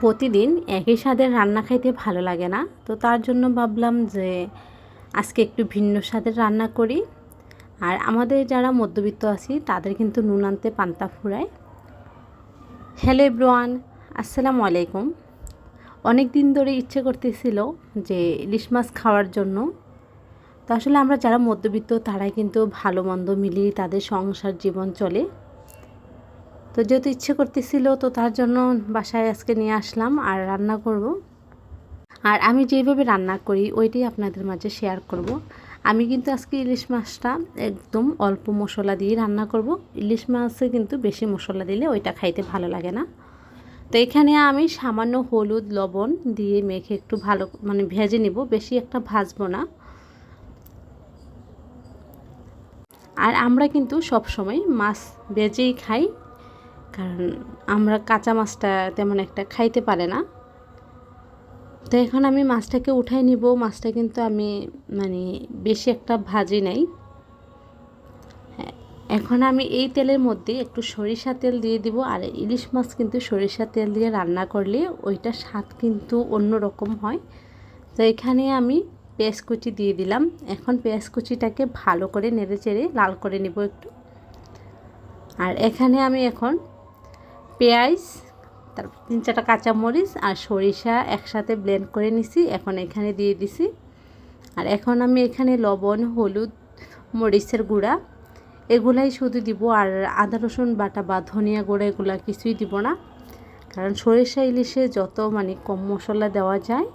প্রতিদিন একই স্বাদের রান্না খাইতে ভালো লাগে না। তো তার জন্য ভাবলাম যে আজকে একটু ভিন্ন স্বাদের রান্না করি। আর আমাদের যারা মধ্যবিত্ত আছি, তাদের কিন্তু নুন আনতে পান্তা ফুরায়। হ্যালো এব্রোয়ান আসসালামু আলাইকুম। অনেক দিন ধরে ইচ্ছে করতেছিল যে ইলিশ মাছ খাওয়ার জন্য। তো আসলে আমরা যারা মধ্যবিত্ত, তারাই কিন্তু ভালো মন্দ মিলিয়ে তাদের সংসার জীবন চলে। তো যেহেতু ইচ্ছে করতেছিল, তো তার জন্য বাসায় আজকে নিয়ে আসলাম আর রান্না করব। আর আমি যেভাবে রান্না করি, ওইটাই আপনাদের মাঝে শেয়ার করব। আমি কিন্তু আজকে ইলিশ মাছটা একদম অল্প মশলা দিয়ে রান্না করব। ইলিশ মাছে কিন্তু বেশি মশলা দিলে ওইটা খাইতে ভালো লাগে না। তো এখানে আমি সামান্য হলুদ, লবণ দিয়ে মেখে একটু ভালো মানে ভেজে নিব, বেশি একটা ভাজবো না। আর আমরা কিন্তু সব সময় মাছ ভেজেই খাই। কারণ আমরা কাঁচা মাছটা তেমন একটা খাইতে পারে না। তো এখন আমি মাছটাকে উঠাই নিব। মাছটা কিন্তু আমি মানে বেশি একটা ভাজি নাই। হ্যাঁ, এখন আমি এই তেলের মধ্যে একটু সরিষা তেল দিয়ে দিব। আর ইলিশ মাছ কিন্তু সরিষা তেল দিয়ে রান্না করলে ওইটা স্বাদ কিন্তু অন্য রকম হয়। তো এখানে আমি পেঁয়াজ কুচি দিয়ে দিলাম। এখন পেঁয়াজ কুচিটাকে ভালো করে নেড়ে চেড়ে লাল করে নিব একটু। আর এখানে আমি এখন পেঁয়াজ তারপর তিন চারটা কাঁচামরিচ আর সরিষা একসাথে ব্লেন্ড করে নিছি। এখন এখানে দিয়ে দিছি। আর এখন আমি এখানে লবণ, হলুদ, মরিচের গুঁড়া, এগুলাই শুধু দিব। আর আদা, রসুন, বাটা বা ধনিয়া গুঁড়া এগুলা কিছুই দিব না। কারণ সরিষা, ইলিশে যত মানে কম মশলা দেওয়া যায়,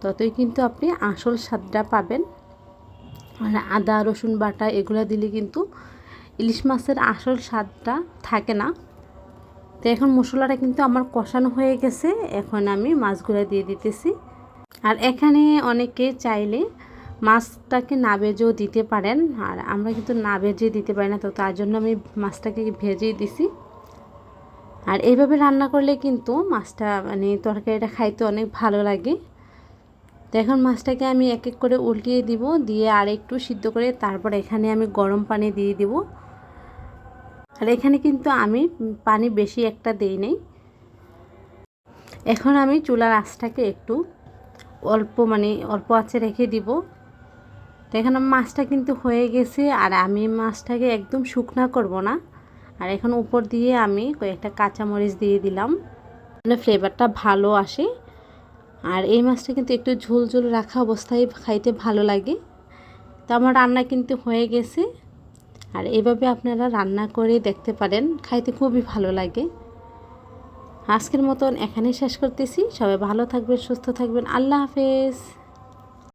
ততই কিন্তু আপনি আসল স্বাদটা পাবেন। আর আদা, রসুন, বাটা এগুলো দিলে কিন্তু ইলিশ মাছের আসল স্বাদটা থাকে না। তো এখন মশলাটা কিন্তু আমার কষানো হয়ে গেছে। এখন আমি মাছগুলো দিয়ে দিতেছি। আর এখানে অনেকে চাইলে মাছটাকে না ভেজেও দিতে পারেন। আর আমরা কিন্তু না ভেজে দিতে পারি না, তো তার জন্য আমি মাছটাকে ভেজেই দিছি। আর এইভাবে রান্না করলে কিন্তু মাছটা মানে তরকারিটা খাইতে অনেক ভালো লাগে। তো এখন মাছটাকে আমি এক এক করে উল্টিয়ে দিব, দিয়ে আর একটু সিদ্ধ করে তারপর এখানে আমি গরম পানি দিয়ে দিব। আর এখানে কিন্তু আমি পানি বেশি একটা দেই নেই। এখন আমি চুলার আঁচটাকে একটু অল্প মানে অল্প আঁচে রেখে দিব। তো এখানে মাছটা কিন্তু হয়ে গেছে আর আমি মাছটাকে একদম শুকনা করব না। আর এখন উপর দিয়ে আমি কয়েকটা কাঁচামরিচ দিয়ে দিলাম মানে ফ্লেভারটা ভালো আসে। আর এই মাছটা কিন্তু একটু ঝোল ঝোল রাখা অবস্থায় খাইতে ভালো লাগে। তো আমার রান্না কিন্তু হয়ে গেছে। আর এভাবে আপনারা রান্না করে দেখতে পারেন। খাইতে খুবই ভালো লাগে। আজকের মতন এখানেই শেষ করতেছি। সবাই ভালো থাকবেন, সুস্থ থাকবেন। আল্লাহ হাফেজ।